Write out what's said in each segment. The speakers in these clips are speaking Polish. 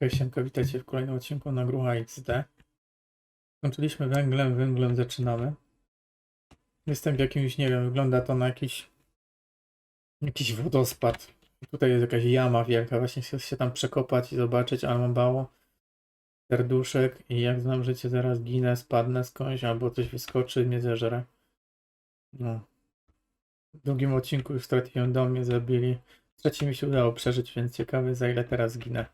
Okej, witajcie w kolejnym odcinku na Grucha XD. Skończyliśmy węglem, węglem zaczynamy. Jestem w jakimś, nie wiem, wygląda to na jakiś jakiś wodospad. Tutaj jest jakaś jama wielka, właśnie chcę się tam przekopać i zobaczyć, ale mam mało serduszek i jak znam życie, zaraz ginę, spadnę skądś albo coś wyskoczy mnie zeżre. No. W drugim odcinku już straciłem dom, mnie zabili. W mi się udało przeżyć, więc ciekawy za ile teraz ginę.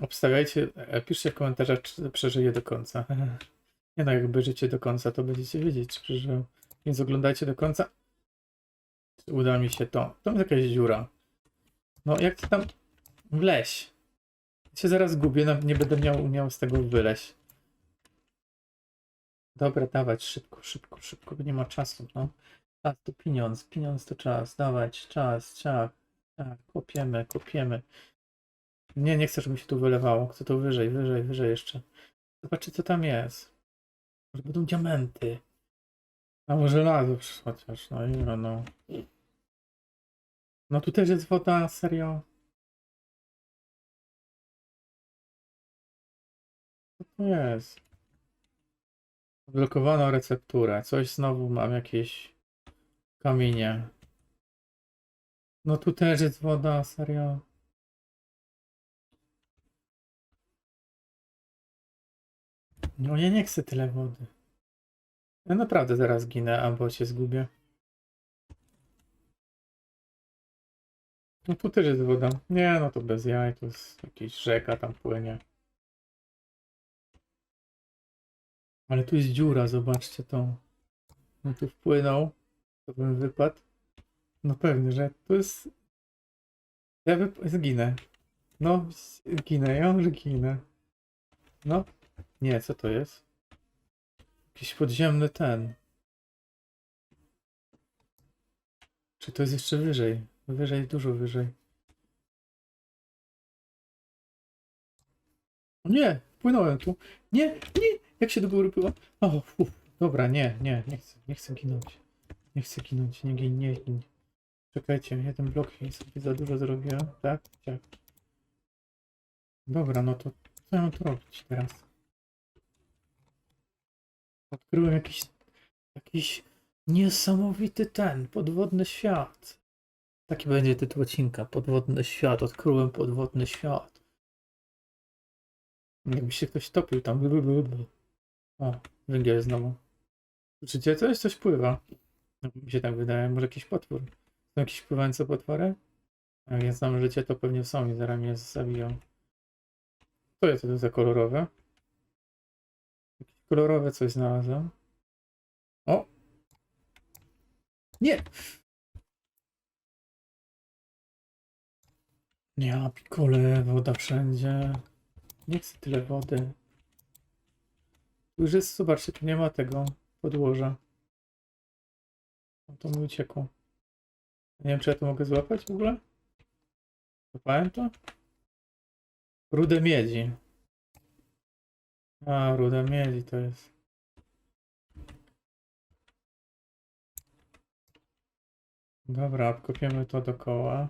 Obstawiajcie, e, piszcie w komentarzach, czy przeżyję do końca. Nie no, jakby życie do końca, to będziecie wiedzieć, czy przeżyłem. Więc oglądajcie do końca. Czy uda mi się to. Tam jest jakaś dziura. No, jak ty tam wleź. Ja się zaraz gubię, no, nie będę miał umiał z tego wyleźć. Dobra, dawać szybko, szybko, szybko, bo nie ma czasu, no. Czas to pieniądz, pieniądz to czas, dawać, czas, czas, tak, kopiemy, kopiemy. Nie, nie chcę, żeby mi się tu wylewało. Chcę to wyżej, wyżej, wyżej jeszcze. Zobaczcie, co tam jest. Może będą diamenty. A może żelazo chociaż, no i no, no. No tu też jest woda, serio. Co to jest? Odblokowano recepturę. Coś znowu mam jakieś kamienie. No tu też jest woda, serio. No ja nie chcę tyle wody. Ja naprawdę zaraz ginę albo się zgubię. No tu też jest woda. Nie, no to bez jaj, to jest jakaś rzeka tam płynie. Ale tu jest dziura, zobaczcie to. No tu wpłynął, to bym wypadł. No pewnie, że tu jest... Ja wyp... zginę. No, zginę, ja już ginę. No, nie, co to jest? Jakiś podziemny ten. Czy to jest jeszcze wyżej? Wyżej, dużo wyżej. Nie, płynąłem tu. Nie, nie, jak się do góry pływa? O, uf, dobra, nie, nie, nie chcę, nie chcę ginąć. Nie chcę ginąć, nie gin, nie gin. Czekajcie, jeden blok sobie za dużo zrobiłem, tak? Tak. Dobra, no to co ja mam tu robić teraz? Odkryłem jakiś, jakiś niesamowity ten, podwodny świat. Taki będzie tytuł odcinka, podwodny świat, odkryłem podwodny świat. Jakby się ktoś topił tam. O, węgiel znowu. Słyszycie coś? Coś pływa. No, mi się tak wydaje, może jakiś potwór. Są jakieś pływające potwory? Jak ja znam życie, to pewnie są i zaraz mnie zabiją. Co jest to za kolorowe? Kolorowe coś znalazłem. O! Nie! Ja pikole, woda wszędzie. Nie chcę tyle wody. Już jest, zobaczcie, tu nie ma tego podłoża. No to mi uciekło. Nie wiem, czy ja to mogę złapać w ogóle? Złapałem to? Rudę miedzi. A, ruda miedzi to jest. Dobra, obkopiemy to dookoła.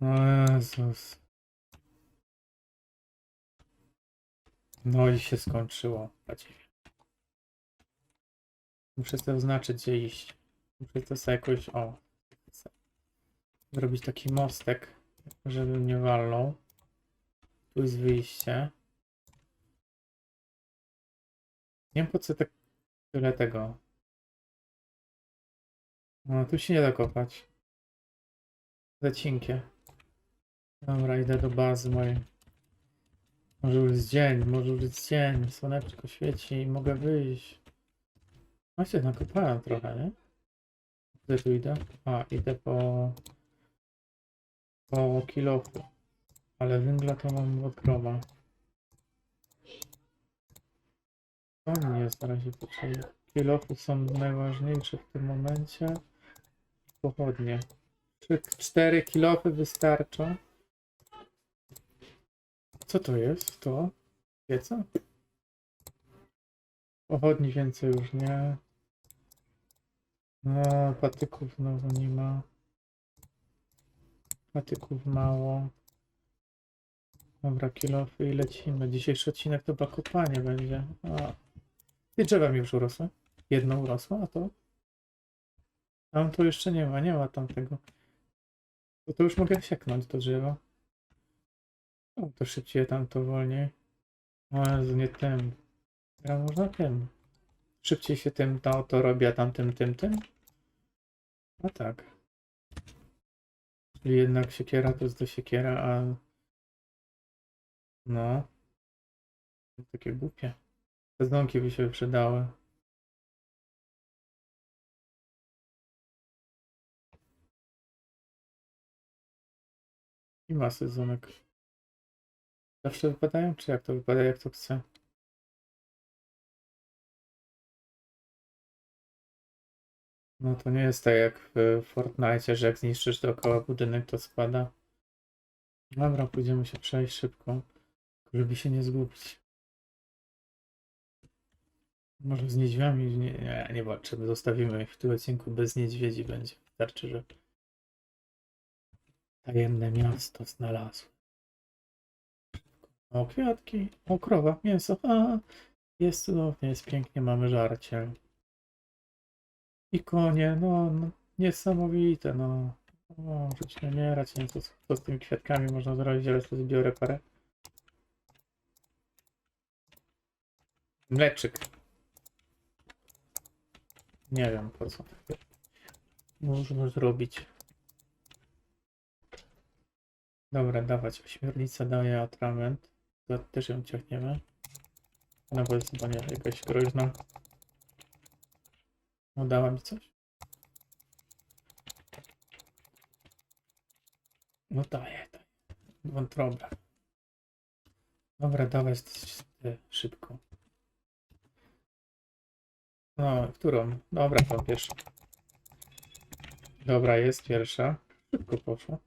O Jezus. No i się skończyło. Muszę sobie oznaczyć, gdzie iść. Muszę to sobie jakoś... O. Zrobić taki mostek, żeby mnie walnął. Tu jest wyjście. Nie wiem po co tak tyle tego. No tu się nie da kopać. Za cienkie. Dobra, idę do bazy mojej. Może już jest dzień, może już jest dzień, słoneczko świeci i mogę wyjść. Właśnie nakopałem trochę, nie? Gdzie tu idę? A, idę po... po kilofu. Ale węgla to mam od groma. To nie jest na razie potrzebne. Kilofy są najważniejsze w tym momencie. Pochodnie. Czy cztery kilofy wystarczą? Co to jest? To? Pieca? Pochodni więcej już nie. No, patyków znowu nie ma. Patyków mało. Dobra, kilofy i lecimy. Dzisiejszy odcinek to chyba będzie. A. Ty drzewa mi już urosły. Jedno urosło, a to? Tam to jeszcze nie ma, nie ma tamtego. To, to już mogę sieknąć to drzewo. O, to szybciej, tam to wolniej. O Jezu, nie tym. Ja można tym. Szybciej się tym to, to robi, a tamtym tym tym? No tak. Czyli jednak siekiera to jest do siekiera, a... No. Takie głupie. Sezonki by się przydały. I ma sezonek. Zawsze wypadają, czy jak to wypada, jak to chce? No to nie jest tak jak w Fortnite, że jak zniszczysz dookoła budynek, to spada. Dobra, pójdziemy się przejść szybko, żeby się nie zgubić. Może z niedźwiedziami? Nie, nie, nie zostawimy ich w tym odcinku bez niedźwiedzi będzie. Wystarczy, że tajemne miasto znalazło. O, kwiatki, o, krowa, mięso, a, jest cudownie, jest pięknie, mamy żarcie. I konie, no, no niesamowite, no. O, żyć nie umierać, nie wiem co, co z tymi kwiatkami można zrobić, ale sobie zbiorę parę. Mleczyk. Nie wiem po co. Można zrobić. Dobra, dawać. Ośmiornica daje atrament. To też ją ciągniemy. Ona bo jest chyba nie jakaś groźna. No mi coś? No daje, daje. Dobra, dawać y, szybko. No, którą? Dobra, to pierwsza. Dobra, jest pierwsza. Szybko poszło.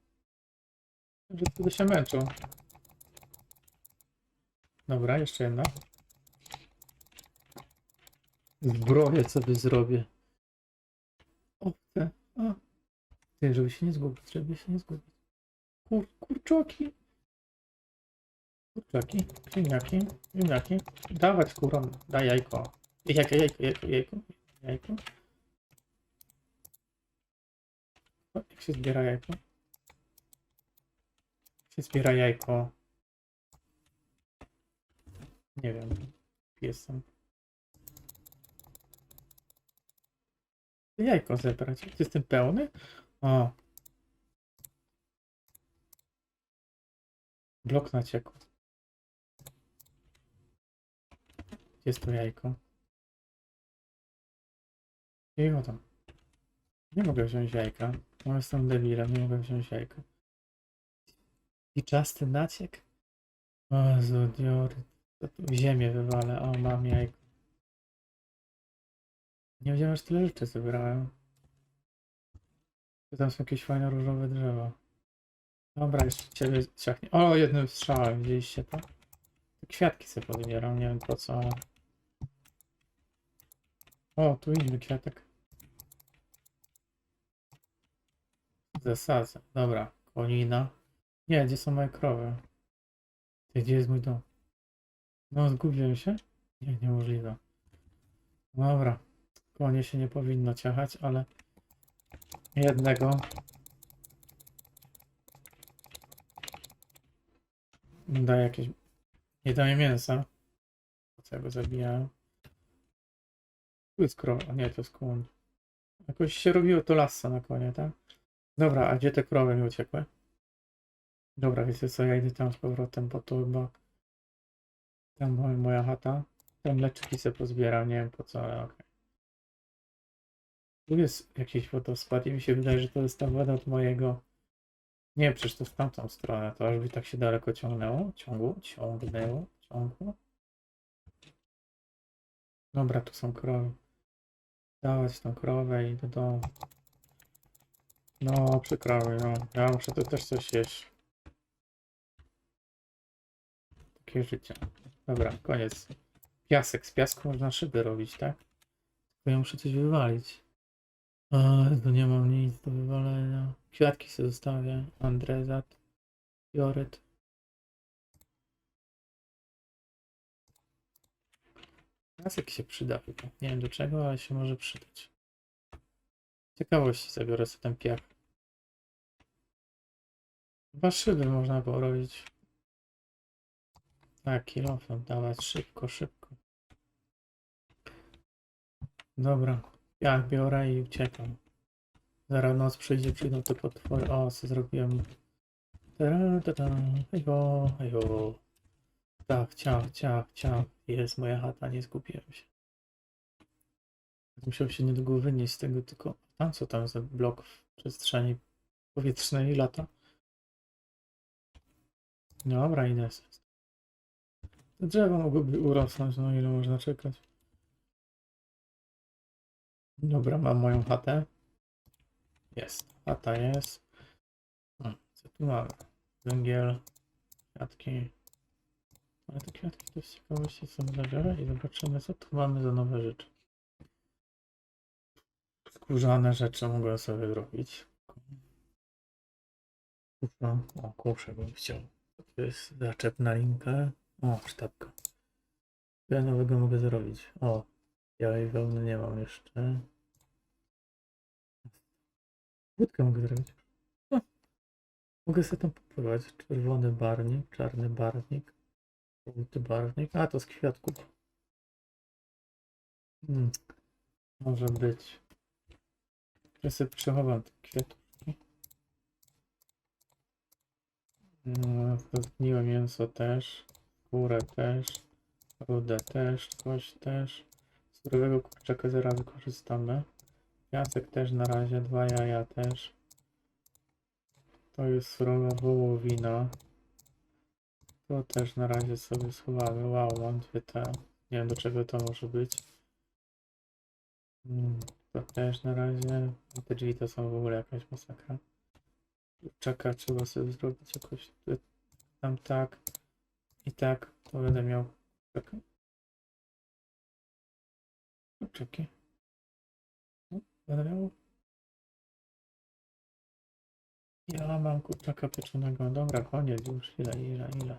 Że wtedy się męczą. Dobra, jeszcze jedna. Zbroję sobie zrobię. O, te. A. Ty, żeby się nie zgubić, żeby się nie zgubić. Kur, kurczoki. Kurczaki, ziemniaki, ziemniaki. Dawać kurom, daj jajko. Jajko, jajko, jajko, jajko, jajko. O, jak się zbiera jajko? Jak się zbiera jajko? Nie wiem. Jestem. Jajko zebrać. Jestem pełny? O. Blok naciekł. Jest to jajko. Jego tam. Nie mogę wziąć jajka. No jestem debilem, nie mogę wziąć jajka. I czasty naciek? O Jezu, diory. To ziemię wywalę. O, mam jajko. Nie wiedziałem, że tyle rzeczy zebrałem. Tu Tam są jakieś fajne różowe drzewa. Dobra, jeszcze ciebie ciachnie. O, jednym strzałem, widzieliście to? Kwiatki sobie podbieram, nie wiem po co. O, tu inny kwiatek. Zasadzę. Dobra, konina. Nie, gdzie są moje krowy? Ty, Gdzie jest mój dom? No, zgubiłem się? Nie, niemożliwe. Dobra. Konie się nie powinno ciachać, ale jednego daje jakieś... Nie daje mięsa. Co ja go zabijałem? Tu jest krowa. Nie, to jest koń. Jakoś się robiło to lassa na konie, tak? Dobra, a gdzie te krowy mi uciekły? Dobra, wiecie co, ja idę tam z powrotem, bo to chyba tam moja, moja chata. Tam leczyki sobie pozbieram, nie wiem po co, ale okej. Tu jest jakiś wodospad i mi się wydaje, że to jest ta woda od mojego... Nie, przecież to w tamtą stronę, to aż by tak się daleko ciągnęło. Ciągło, ciągnęło, ciągło. Dobra, tu są krowy. Dawać tą krowę i do domu. No, przykrały, no. Ja muszę tu też coś jeść. Takie życie. Dobra, koniec. Piasek. Z piasku można szyby robić, tak? Tylko ja muszę coś wywalić. Eee, tu nie mam nic do wywalenia. Kwiatki sobie zostawię. Andrezat. Joryt. Piasek się przyda chyba. Nie wiem do czego, ale się może przydać. Ciekawości zabiorę sobie ten piach. Chyba szyby można było robić. Tak, kilofem dawać szybko, szybko. Dobra, piach biorę i uciekam. Zaraz noc przyjdzie, przyjdą te potwory. O, co zrobiłem? Ta-ra, ta-ta. Hejo, hejo. Tak, ciach, ciach, ciach. Jest moja chata, nie zgubiłem się. Musiał się niedługo wynieść z tego, tylko tam co tam za blok w przestrzeni powietrznej lata. Dobra, idę. sobie. Te drzewa mogłyby urosnąć, no ile można czekać. Dobra, mam moją chatę. Jest, chata jest. O, co tu mamy? Węgiel, kwiatki. Ale te kwiatki to z ciekawości są zabiorę i zobaczymy co tu mamy za nowe rzeczy. Skórzane rzeczy mogę sobie zrobić. Kusza. O, kuszę bym chciał. To jest zaczep na linkę. O, sztabka. Ja nowego mogę zrobić? O, białej wełny nie mam jeszcze. Łódkę mogę zrobić. O, mogę sobie tam popływać. Czerwony barwnik, czarny barwnik, żółty barwnik. A, to z kwiatków. Hmm. Może być. Ja sobie przechowam te kwiatki. No, to zgniłe mięso też. Skórę też. Rudę też. Coś też. Surowego kurczaka zaraz wykorzystamy. Piasek też na razie. Dwa jaja też. To jest surowa wołowina. To też na razie sobie schowamy. Wow, mam dwie te. Nie wiem do czego to może być. Mm, To też na razie. Te drzwi to są w ogóle jakaś masakra. Czeka, trzeba sobie zrobić jakoś tu- tam tak i tak. To będę miał. Czekaj. Czekaj. No, Będę miał. Ja mam kurczaka pieczonego. Dobra, koniec już. Ile, ile, ile.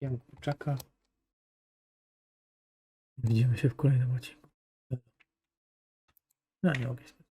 Jem kurczaka. Widzimy się w kolejnym odcinku. No nie mogę